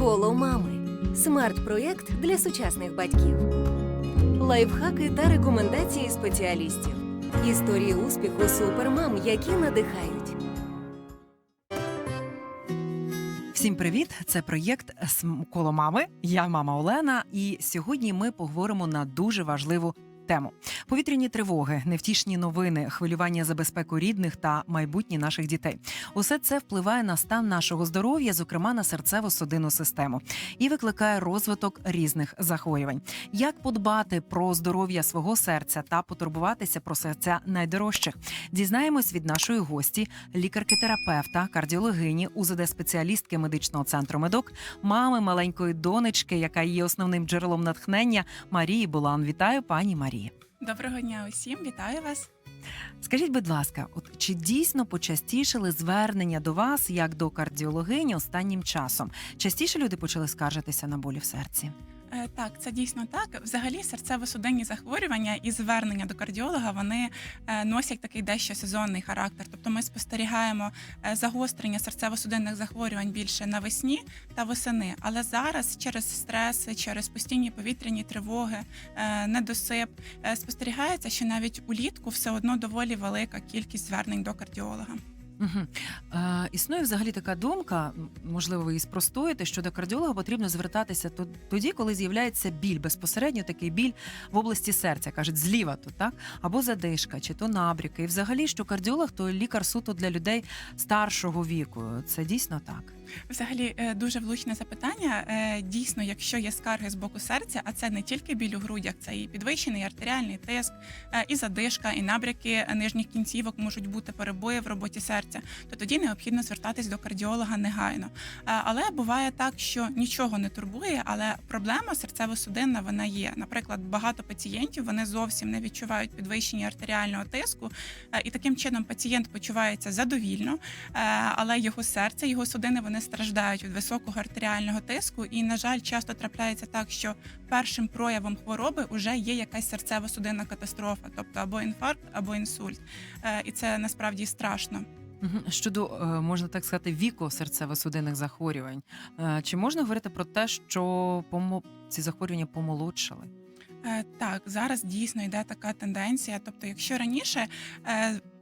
Коло мами. Смарт-проєкт для сучасних батьків. Лайфхаки та рекомендації спеціалістів. Історії успіху супермам, які надихають. Всім привіт! Це проєкт «См- коло мами. Я мама Олена, і сьогодні ми поговоримо на дуже важливу тему: повітряні тривоги, невтішні новини, хвилювання за безпеку рідних та майбутнє наших дітей. Усе це впливає на стан нашого здоров'я, зокрема на серцево-судинну систему, і викликає розвиток різних захворювань. Як подбати про здоров'я свого серця та потурбуватися про серця найдорожчих? Дізнаємось від нашої гості, лікарки-терапевта, кардіологині, УЗД-спеціалістки медичного центру Медок, мами маленької донечки, яка є основним джерелом натхнення Марії Булан. Вітаю, пані Марії. Доброго дня усім, вітаю вас. Скажіть, будь ласка, от чи дійсно почастішили звернення до вас як до кардіологині останнім часом? Частіше люди почали скаржитися на болі в серці? Е, Так, це дійсно так. Взагалі, серцево-судинні захворювання і звернення до кардіолога вони е, носять такий дещо сезонний характер. Тобто ми спостерігаємо е, загострення серцево-судинних захворювань більше навесні та восени. Але зараз через стреси, через постійні повітряні тривоги, недосип спостерігається, що навіть улітку все одно доволі велика кількість звернень до кардіолога. Угу. Е, існує взагалі така думка, можливо, ви її спростуєте, що до кардіолога потрібно звертатися то- тоді, коли з'являється біль безпосередньо такий біль в області серця, кажуть, зліва тут, так? Або задишка, чи то набріки. І взагалі, що кардіолог то лікар суто для людей старшого віку. Це дійсно так. Взагалі е, дуже влучне запитання. Е, Дійсно, якщо є скарги з боку серця, а це не тільки біль у грудях, це і підвищений артеріальний тиск, е, і задишка, і набряки нижніх кінцівок можуть бути перебої в роботі серця, то тоді необхідно звертатись до кардіолога негайно. Але буває так, що нічого не турбує, але проблема серцево-судинна вона є. Наприклад, багато пацієнтів вони зовсім не відчувають підвищення артеріального тиску, і таким чином пацієнт почувається задовільно, але його серце, його судини вони страждають від високого артеріального тиску. І, на жаль, часто трапляється так, що першим проявом хвороби вже є якась серцево-судинна катастрофа, тобто або інфаркт, або інсульт. Е, І це насправді страшно. Щодо е, можна так сказати віку серцево-судинних захворювань, е, чи можна говорити про те, що ці захворювання помолодшали? Так, зараз дійсно йде така тенденція. Тобто, якщо раніше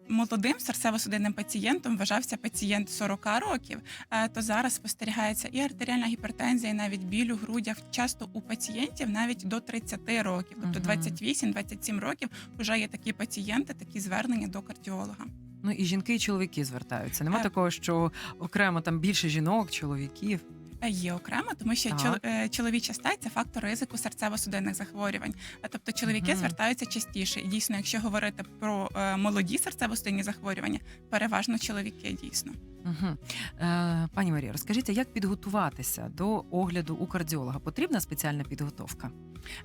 молодим серцево-судинним пацієнтом вважався пацієнт 40 років, е, то зараз спостерігається і артеріальна гіпертензія, і навіть біль у грудях. Часто у пацієнтів навіть до 30 років, тобто Мгм. 28-27 років, вже є такі пацієнти, такі звернення до кардіолога. Ну і жінки, і чоловіки звертаються. Нема Е. такого, що окремо там більше жінок, чоловіків. Є окремо, тому що Так. чол- е, чоловіча стать це фактор ризику серцево-судинних захворювань. Е, Тобто чоловіки Мгм. звертаються частіше. І дійсно, якщо говорити про е, молоді серцево-судинні захворювання, переважно чоловіки дійсно. Угу. Е, пані Марія, розкажіть, а як підготуватися до огляду у кардіолога? Потрібна спеціальна підготовка?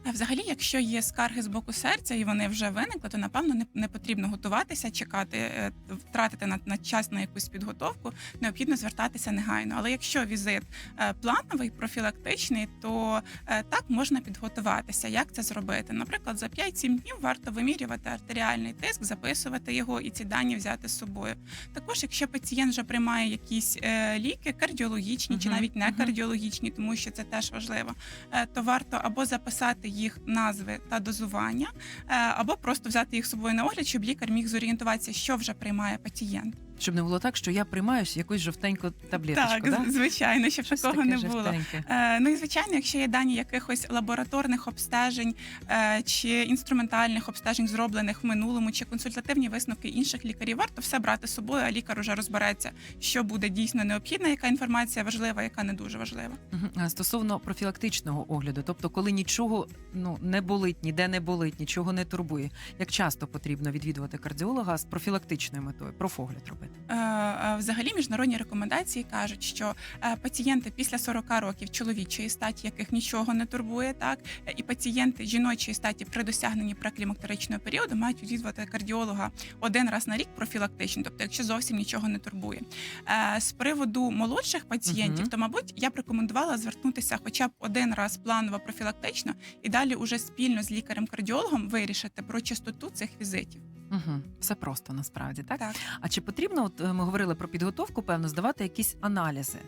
А взагалі, якщо є скарги з боку серця і вони вже виникли, то напевно не, не потрібно готуватися, чекати, е, втратити на, на час на якусь підготовку. Необхідно звертатися негайно. Але якщо візит е, плановий, профілактичний, то е, так можна підготуватися. Як це зробити? Наприклад, за 5-7 днів варто вимірювати артеріальний тиск, записувати його і ці дані взяти з собою. Також, якщо пацієнт вже приймає якісь ліки кардіологічні чи навіть не кардіологічні, тому що це теж важливо то варто або записати їх назви та дозування, е, або просто взяти їх з собою на огляд, щоб лікар міг зорієнтуватися, що вже приймає пацієнт. Щоб не було так, що я приймаю якусь жовтеньку таблеточку, так, да? звичайно, щоб Щось такого не було. Е, Ну і звичайно, якщо є дані якихось лабораторних обстежень е, чи інструментальних обстежень, зроблених в минулому, чи консультативні висновки інших лікарів, варто все брати з собою, а лікар уже розбереться, що буде дійсно необхідна, яка інформація важлива, яка не дуже важлива. А Стосовно профілактичного огляду, тобто, коли нічого ну не болить, ніде не болить, нічого не турбує. Як часто потрібно відвідувати кардіолога з профілактичною метою, профогляд робити? Е, е, Взагалі, міжнародні рекомендації кажуть, що е, пацієнти після 40 років чоловічої статі, яких нічого не турбує, так і пацієнти жіночої статі при досягненні преклімактеричного періоду мають відвідувати кардіолога один раз на рік профілактично, тобто, якщо зовсім нічого не турбує. З приводу молодших пацієнтів, то мабуть я б рекомендувала звернутися хоча б один раз планово профілактично, і далі уже спільно з лікарем-кардіологом вирішити про частоту цих візитів. Угу. Все просто насправді, так? Так. А чи потрібно, от е, ми говорили про підготовку, певно, здавати якісь аналізи?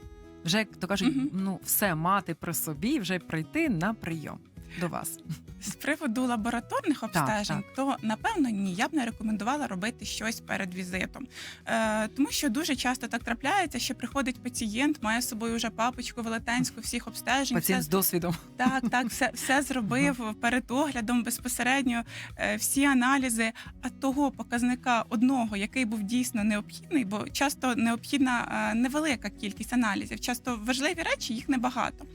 Вже як то кажуть, угу. ну все мати при собі, і вже прийти на прийом до вас. З приводу лабораторних обстежень, то напевно ні, я б не рекомендувала робити щось перед візитом. Е, тому що дуже часто так трапляється, що приходить пацієнт, має з собою вже папочку велетенську всіх обстежень. Пацієнт все, з досвідом. так, так, все, все зробив перед оглядом безпосередньо е, всі аналізи. А того показника одного, який був дійсно необхідний, бо часто необхідна е, невелика кількість аналізів. Часто важливі речі їх небагато.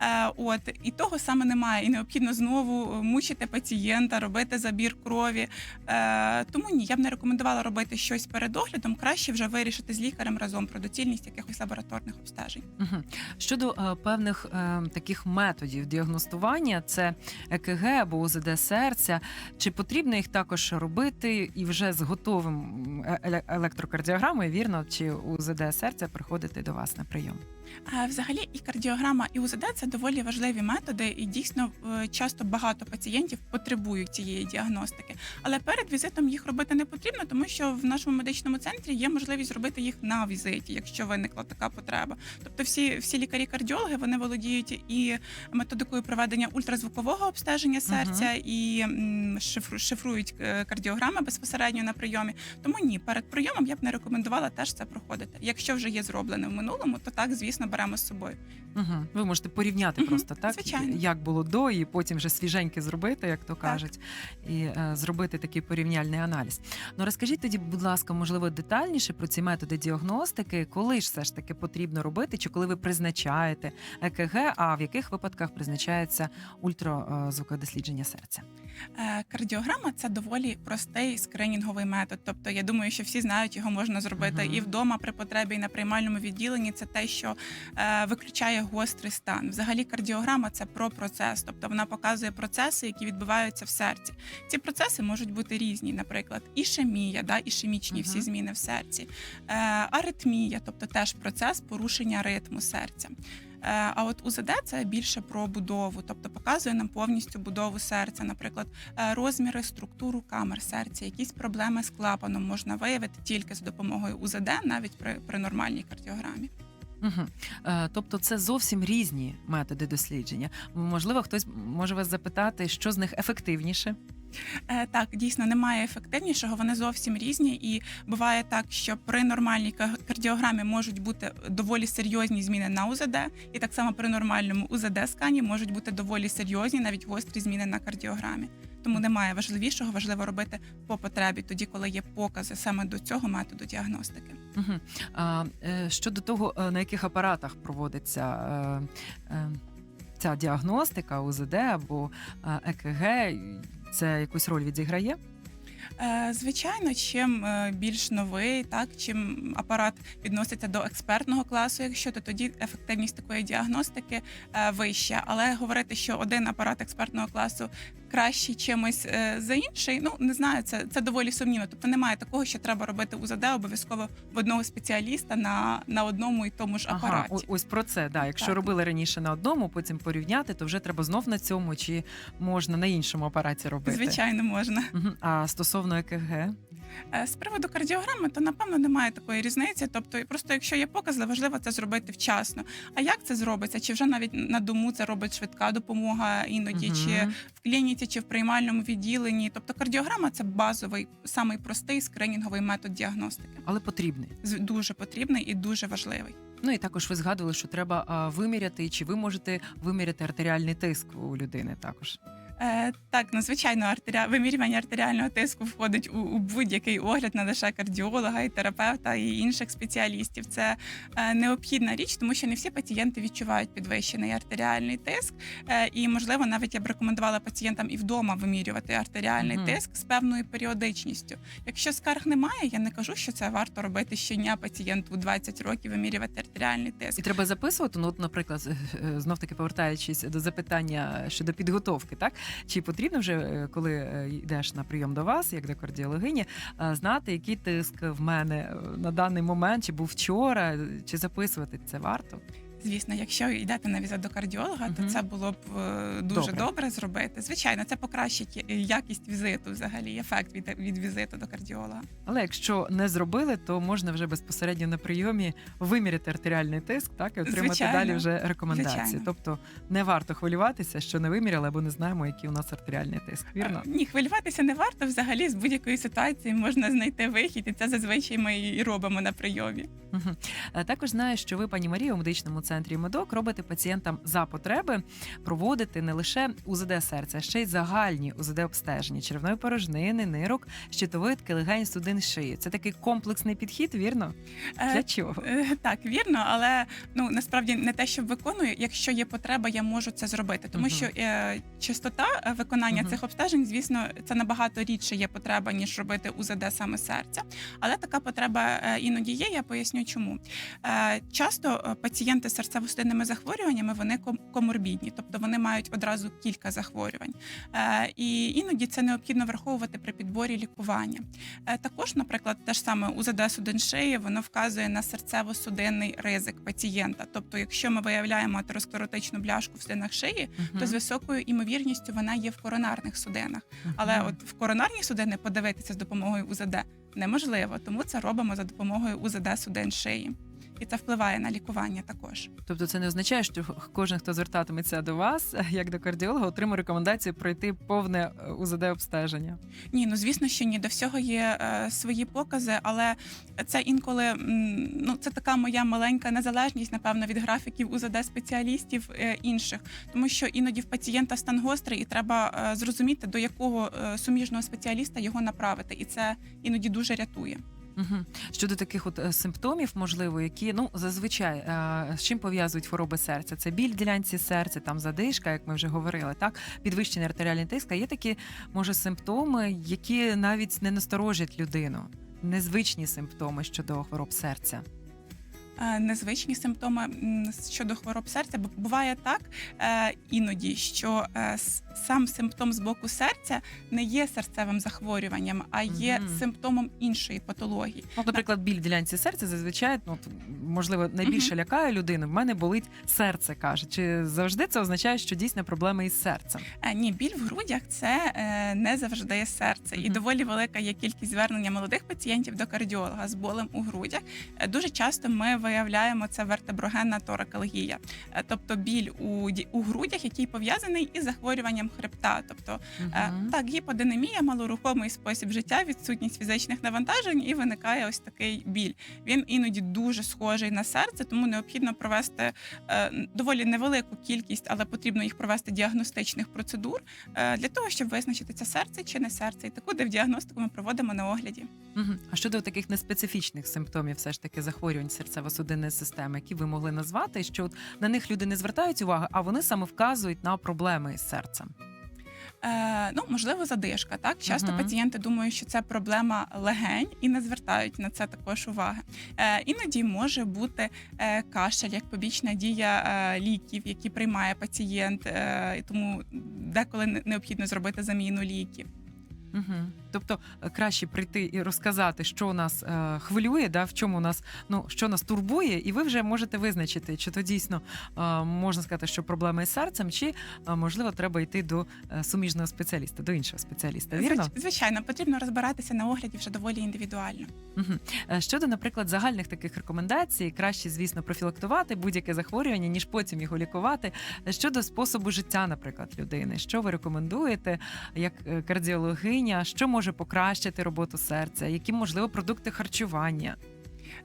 Е, От і того саме немає, і необхідно знову мучити пацієнта, робити забір крові. Е, Тому ні, я б не рекомендувала робити щось перед оглядом. Краще вже вирішити з лікарем разом про доцільність якихось лабораторних обстежень. Щодо е, певних е, таких методів діагностування, це ЕКГ або УЗД серця. Чи потрібно їх також робити і вже з готовим е- еле- електрокардіограмою, вірно, чи УЗД серця приходити до вас на прийом? Е, Взагалі, і кардіограма, і УЗД це доволі важливі методи, і дійсно е, часто багато пацієнтів потребують цієї діагностики. Але перед візитом їх робити не потрібно, тому що в нашому медичному центрі є можливість зробити їх на візиті, якщо виникла така потреба. Тобто, всі, всі лікарі-кардіологи вони володіють і методикою проведення ультразвукового обстеження серця, і м, шифру, шифрують е, кардіограми безпосередньо на прийомі. Тому ні, перед прийомом я б не рекомендувала теж це проходити. Якщо вже є зроблене в минулому, то так, звісно, беремо з собою. Угу. Ви можете порівняти Мгм, просто так, звичайно. як було до, і потім вже свіженьке зробити, як то Так. кажуть, і е, зробити такий порівняльний аналіз. Ну розкажіть тоді, будь ласка, можливо, детальніше про ці методи діагностики, коли ж все ж таки потрібно робити, чи коли ви призначаєте ЕКГ, а в яких випадках призначається ультразвукодослідження серця? Е, Кардіограма це доволі простий скринінговий метод. Тобто, я думаю, що всі знають, його можна зробити Мгм. і вдома при потребі, і на приймальному відділенні. Це те, що е, виключає гострий стан. Взагалі, кардіограма це про процес, тобто вона показує процеси, які відбуваються в серці. Ці процеси можуть бути різні, наприклад, ішемія, да, ішемічні всі зміни в серці, е, аритмія, тобто теж процес порушення ритму серця. Е, А от УЗД це більше про будову, тобто показує нам повністю будову серця, наприклад, е, розміри, структуру камер серця, якісь проблеми з клапаном можна виявити тільки з допомогою УЗД, навіть при, при нормальній кардіограмі. Угу. Тобто це зовсім різні методи дослідження. Можливо, хтось може вас запитати, що з них ефективніше. Е, Так, дійсно немає ефективнішого, вони зовсім різні, і буває так, що при нормальній ка- кардіограмі можуть бути доволі серйозні зміни на УЗД, і так само при нормальному УЗД скані можуть бути доволі серйозні, навіть гострі зміни на кардіограмі. Тому немає важливішого, важливо робити по потребі, тоді коли є покази саме до цього методу діагностики. Угу. А, е, щодо того, е, на яких апаратах проводиться ця діагностика, УЗД або ЕКГ, це якусь роль відіграє? Е, Звичайно, чим е, більш новий, так чим апарат відноситься до експертного класу, якщо то тоді ефективність такої діагностики е, вища. Але говорити, що один апарат експертного класу кращий чимось е, за інший, ну не знаю, це, це доволі сумнівно. Тобто немає такого, що треба робити УЗД обов'язково в одного спеціаліста на, на одному і тому ж апараті. Ага, ось про це. Да. Якщо Так. робили раніше на одному, потім порівняти, то вже треба знов на цьому, чи можна на іншому апараті робити. Звичайно, можна. А стосовно ЕКГ, З приводу кардіограми, то напевно немає такої різниці. Тобто, просто якщо є покази, важливо це зробити вчасно. А як це зробиться? Чи вже навіть на дому це робить швидка допомога іноді, Мгм. чи в клініці, чи в приймальному відділенні? Тобто кардіограма це базовий, самий простий скринінговий метод діагностики. але потрібний. Дуже потрібний і дуже важливий. Ну і також ви згадували, що треба виміряти, чи ви можете виміряти артеріальний тиск у людини також. Е, так, ну звичайно, артеріа... вимірювання артеріального тиску входить у, у будь-який огляд на лише кардіолога і терапевта і інших спеціалістів. Це е, необхідна річ, тому що не всі пацієнти відчувають підвищений артеріальний тиск. Е, і, можливо, навіть я б рекомендувала пацієнтам і вдома вимірювати артеріальний Мгм. тиск з певною періодичністю. Якщо скарг немає, я не кажу, що це варто робити щодня пацієнту у 20 років вимірювати артеріальний тиск. І треба записувати. Ну, от, наприклад, знов таки повертаючись до запитання щодо підготовки, так чи потрібно вже, е, коли е, йдеш на прийом до вас, як до кардіологині, е, знати, який тиск в мене на даний момент, чи був вчора, чи записувати це варто? Звісно, якщо йдете на візит до кардіолога, то Мгм. це було б е, дуже Добре. добре. зробити. Звичайно, це покращить я- якість візиту, взагалі, ефект від, від візиту до кардіолога. Але якщо не зробили, то можна вже безпосередньо на прийомі виміряти артеріальний тиск, так і отримати Звичайно. далі вже рекомендації. Звичайно. Тобто не варто хвилюватися, що не виміряли, або не знаємо, який у нас артеріальний тиск. Вірно? Е, Ні, хвилюватися не варто. Взагалі з будь-якої ситуації можна знайти вихід, і це зазвичай ми і робимо на прийомі. Мгм. Е, Також знаю, що ви, пані Марія, у медичному центрі медок робите пацієнтам за потреби проводити не лише УЗД серця, а ще й загальні УЗД обстеження черевної порожнини, нирок, щитовидки, легень, судин шиї. Це такий комплексний підхід, вірно? Е, Для чого? Е, Так, вірно, але ну насправді не те, що виконую. Якщо є потреба, я можу це зробити, тому Мгм. що е, частота е, виконання Мгм. цих обстежень, звісно, це набагато рідше є потреба ніж робити УЗД саме серця. Але така потреба е, іноді є. Я поясню, чому Е, часто пацієнти з серцево-судинними захворюваннями вони ком- коморбідні, тобто вони мають одразу кілька захворювань, Е, і іноді це необхідно враховувати при підборі лікування. Е, Також, наприклад, те ж саме УЗД судин шиї, воно вказує на серцево-судинний ризик пацієнта. Тобто, якщо ми виявляємо атеросклеротичну бляшку в судинах шиї, то з високою імовірністю вона є в коронарних судинах. Але Мгм. от в коронарні судини подивитися з допомогою УЗД неможливо, тому це робимо за допомогою УЗД судин шиї. І це впливає на лікування також. Тобто це не означає, що кожен, хто звертатиметься до вас, як до кардіолога, отримає рекомендацію пройти повне е, УЗД обстеження. Ні, ну звісно, що ні. До всього є е, свої покази, але це інколи м, ну це така моя маленька незалежність, напевно, від графіків УЗД спеціалістів е, інших, тому що іноді в пацієнта стан гострий, і треба е, зрозуміти, до якого е, суміжного спеціаліста його направити, і це іноді дуже рятує. Угу. Щодо таких от е, симптомів, можливо, які ну зазвичай е, з чим пов'язують хвороби серця? Це біль в ділянці серця, там задишка, як ми вже говорили, так підвищений артеріальний тиск. А є такі може симптоми, які навіть не насторожать людину. Незвичні симптоми щодо хвороб серця. Е, Незвичні симптоми щодо хвороб серця, бо буває так е, іноді, що е, сам симптом з боку серця не є серцевим захворюванням, а є Мгм. симптомом іншої патології. Ну, наприклад, біль в ділянці серця зазвичай ну, можливо найбільше лякає людину. В мене болить серце, каже. Чи завжди це означає, що дійсно проблеми із серцем? Е, Ні, біль в грудях це не завжди серце, і доволі велика є кількість звернення молодих пацієнтів до кардіолога з болем у грудях. Дуже часто ми виявляємо це вертеброгенна торакалгія, Е, тобто біль у, у грудях, який пов'язаний із захворюванням хребта. Тобто Мгм. Так, гіподинамія, малорухомий спосіб життя, відсутність фізичних навантажень, і виникає ось такий біль. Він іноді дуже схожий на серце, тому необхідно провести е, доволі невелику кількість, але потрібно їх провести діагностичних процедур для того, щоб визначити це серце чи не серце. І таку діагностику ми проводимо на огляді. Мгм. А щодо таких неспецифічних симптомів, все ж таки захворювань серцево-судинної системи, які ви могли назвати, що от на них люди не звертають уваги, а вони саме вказують на проблеми із серцем. Е, ну, можливо, задишка. Так часто Мгм. пацієнти думають, що це проблема легень і не звертають на це також уваги. Е, іноді може бути е, кашель як побічна дія е, ліків, які приймає пацієнт, е, тому деколи необхідно зробити заміну ліків. Угу. Тобто е, краще прийти і розказати, що нас е, хвилює, да, в чому нас ну що нас турбує, і ви вже можете визначити, чи то дійсно е, можна сказати, що проблеми із серцем, чи е, можливо треба йти до е, суміжного спеціаліста, до іншого спеціаліста. Вірно? Звич- Звичайно, потрібно розбиратися на огляді вже доволі індивідуально. Угу. Щодо, наприклад, загальних таких рекомендацій, краще, звісно, профілактувати будь-яке захворювання, ніж потім його лікувати. Щодо способу життя, наприклад, людини, що ви рекомендуєте як кардіологиня, що може покращити роботу серця, які можливо продукти харчування?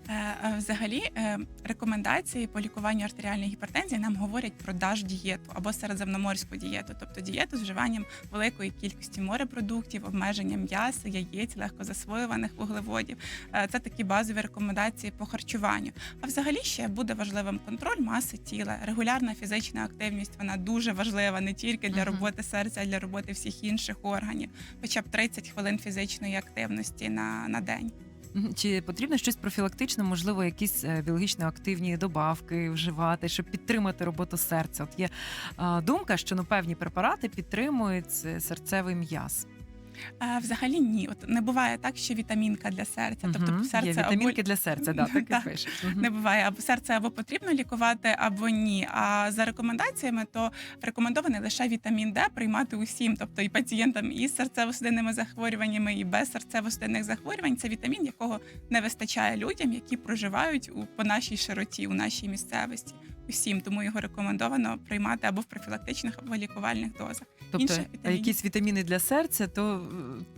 Е, е, Взагалі, е, рекомендації по лікуванню артеріальної гіпертензії нам говорять про даш дієту або середземноморську дієту, тобто дієту з вживанням великої кількості морепродуктів, обмеженням м'яса, яєць, легкозасвоюваних вуглеводів. Це такі базові рекомендації по харчуванню. А взагалі ще буде важливим контроль маси тіла, регулярна фізична активність. Вона дуже важлива не тільки для роботи серця, а для роботи всіх інших органів, хоча б 30 хвилин фізичної активності на, на день. Чи потрібно щось профілактичне, можливо, якісь е, біологічно активні добавки вживати, щоб підтримати роботу серця? От є думка, що ну певні препарати підтримують е, серцевий м'яз. Взагалі ні. От не буває так, що вітамінка для серця. Тобто Мгм. серце Є або вітамінки для серця, да, так і Так. Мгм. не буває або серце або потрібно лікувати, або ні. А за рекомендаціями, то рекомендований лише вітамін Д приймати усім, тобто і пацієнтам із серцево-судинними захворюваннями, і без серцево-судинних захворювань. Це вітамін, якого не вистачає людям, які проживають у по нашій широті, у нашій місцевості. Усім, тому його рекомендовано приймати або в профілактичних, або лікувальних дозах. Тобто інших вітамінів. якісь вітаміни для серця, то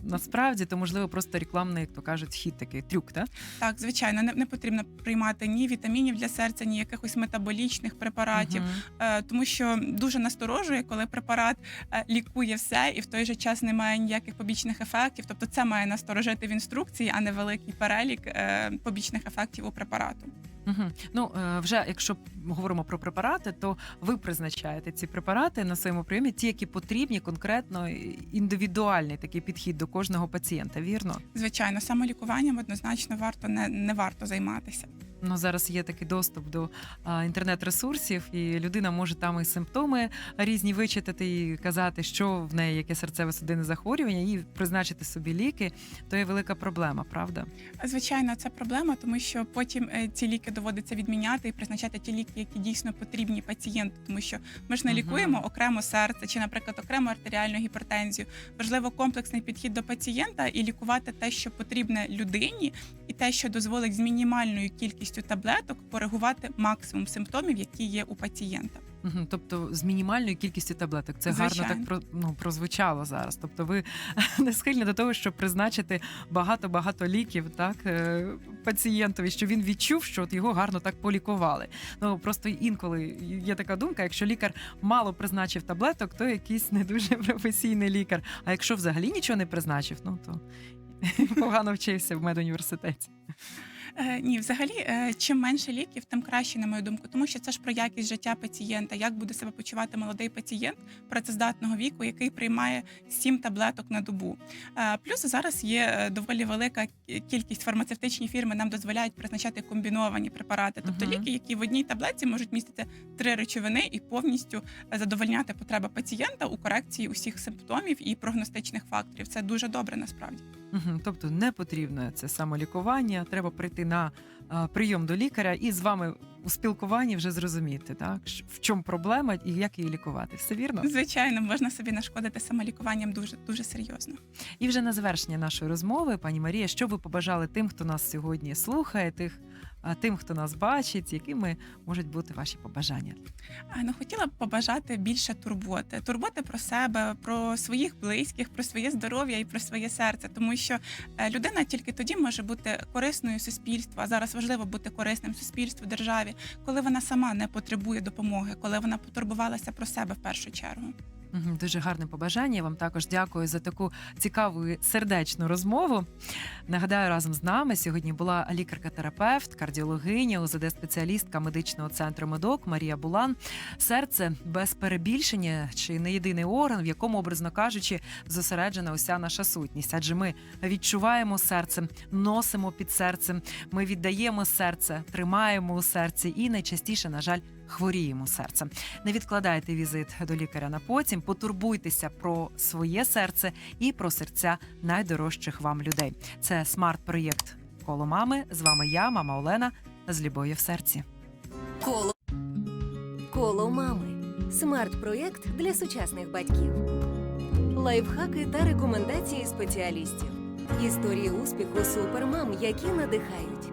насправді то можливо просто рекламний, як то кажуть, хід такий трюк, так? Так, звичайно, не, не потрібно приймати ні вітамінів для серця, ні якихось метаболічних препаратів. Е, тому що дуже насторожує, коли препарат е, лікує все і в той же час немає ніяких побічних ефектів. Тобто це має насторожити в інструкції, а не великий перелік е, побічних ефектів у препарату. Мгм. Ну е, вже якщо говоримо про препарати, то ви призначаєте ці препарати на своєму прийомі, ті, які потрібні, конкретно індивідуальний такий підхід до кожного пацієнта. Вірно? Звичайно, самолікуванням однозначно варто не, не варто займатися. Ну зараз є такий доступ до а, інтернет-ресурсів, і людина може там і симптоми різні вичитати і казати, що в неї яке серцево-судинне захворювання, і призначити собі ліки. То є велика проблема, правда? Звичайно, це проблема, тому що потім е, ці ліки доводиться відміняти і призначати ті ліки, які дійсно потрібні пацієнту, тому що ми ж не лікуємо окремо серце чи, наприклад, окремо артеріальну гіпертензію. Важливо комплексний підхід до пацієнта і лікувати те, що потрібне людині, і те, що дозволить з мінімальною кількістю таблеток коригувати максимум симптомів, які є у пацієнта. Мгм, Тобто з мінімальною кількістю таблеток. Це гарно так про, ну, прозвучало зараз. Тобто ви не схильні до того, щоб призначити багато-багато ліків так, е, пацієнтові, що він відчув, що от його гарно так полікували. Ну просто інколи є така думка, якщо лікар мало призначив таблеток, то якийсь не дуже професійний лікар. А якщо взагалі нічого не призначив, ну то погано вчився в медуніверситеті. Е, ні, взагалі, е, чим менше ліків, тим краще, на мою думку, тому що це ж про якість життя пацієнта. Як буде себе почувати молодий пацієнт працездатного віку, який приймає 7 таблеток на добу. Е, плюс зараз є доволі велика кількість фармацевтичні фірми нам дозволяють призначати комбіновані препарати, тобто Мгм. ліки, які в одній таблетці можуть містити три речовини і повністю задовольняти потреби пацієнта у корекції усіх симптомів і прогностичних факторів. Це дуже добре насправді. Мгм, Тобто не потрібно це самолікування, треба прийти на а, прийом до лікаря і з вами у спілкуванні вже зрозуміти, так ш- в чому проблема і як її лікувати. Все вірно? Звичайно, можна собі нашкодити самолікуванням дуже дуже серйозно. І вже на завершення нашої розмови, пані Марія, що ви побажали тим, хто нас сьогодні слухає, тих тим, хто нас бачить, якими можуть бути ваші побажання? Ну хотіла б побажати більше турботи, турботи про себе, про своїх близьких, про своє здоров'я і про своє серце, тому що е, людина тільки тоді може бути корисною суспільству. А зараз важливо бути корисним суспільству, державі, коли вона сама не потребує допомоги, коли вона потурбувалася про себе в першу чергу. Дуже гарне побажання. Я Вам також дякую за таку цікаву і сердечну розмову. Нагадаю, разом з нами сьогодні була лікарка-терапевт, кардіологиня, УЗД-спеціалістка медичного центру Медок Марія Булан. Серце без перебільшення чи не єдиний орган, в якому, образно кажучи, зосереджена уся наша сутність. Адже ми відчуваємо серцем, носимо під серцем, ми віддаємо серце, тримаємо у серці і найчастіше, на жаль, хворіємо серцем. Не відкладайте візит до лікаря на потім, потурбуйтеся про своє серце і про серця найдорожчих вам людей. Це смарт-проєкт коло мами. З вами я, мама Олена, з любов'ю в серці. Коло Коло мами. Смарт-проєкт для сучасних батьків. Лайфхаки та рекомендації спеціалістів. Історії успіху супермам, які надихають.